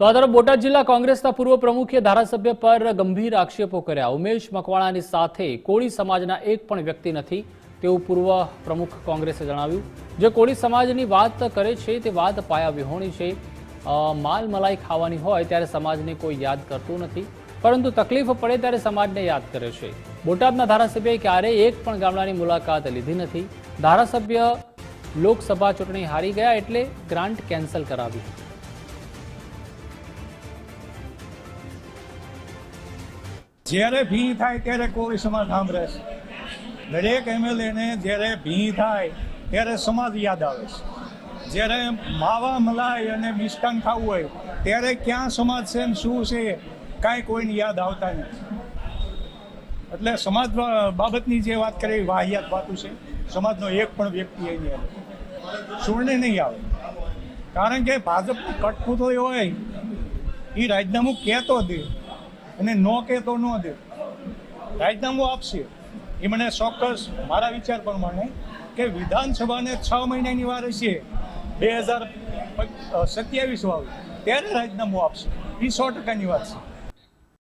તો આ તરફ બોટાદ જિલ્લા કોંગ્રેસના પૂર્વ પ્રમુખે ધારાસભ્ય પર ગંભીર આક્ષેપો કર્યા. ઉમેશ મકવાણાની સાથે કોળી સમાજના એક પણ વ્યક્તિ નથી, તેવું પૂર્વ પ્રમુખ કોંગ્રેસે જણાવ્યું. જે કોળી સમાજની વાત કરે છે, તે વાત પાયા વિહોણી છે માલ મલાઈ ખાવાની હોય ત્યારે સમાજને કોઈ યાદ કરતું નથી. પરંતુ તકલીફ પડે ત્યારે સમાજને યાદ કરે છે. બોટાદના ધારાસભ્યએ ક્યારેય એક પણ ગામડાની મુલાકાત લીધી નથી. ધારાસભ્ય લોકસભા ચૂંટણી હારી ગયા એટલે ગ્રાન્ટ કેન્સલ કરાવી. જ્યારે ભી થાય ત્યારે કોઈ સમાજ સાંભળે છે. દરેક એમએલએને જ્યારે ભી થાય ત્યારે સમાજ યાદ આવે છે. જ્યારે માવા મલાઈ અને મિષ્ટાન ખાવું હોય ત્યારે ક્યાં સમાજ છે ને શું છે કાંઈ કોઈને યાદ આવતા નથી. એટલે સમાજ બાબતની જે વાત કરે એ વાહિયાત વાતું છે, સમાજનો એક પણ વ્યક્તિ એની આવે સુરને નહીં આવે. કારણ કે ભાજપ કટપૂતો હોય, એ રાજીનામું કહેતો દે અને નો કે કહેતો ન દે. રાજીનામું આપશે. એ મને ચોક્કસ મારા વિચાર પ્રમાણે કે વિધાનસભાને છ મહિનાની વાર હશે, બે હજાર સત્યાવીસ વાળું, ત્યારે રાજીનામું આપશે. એ સો ટકાની વાત છે.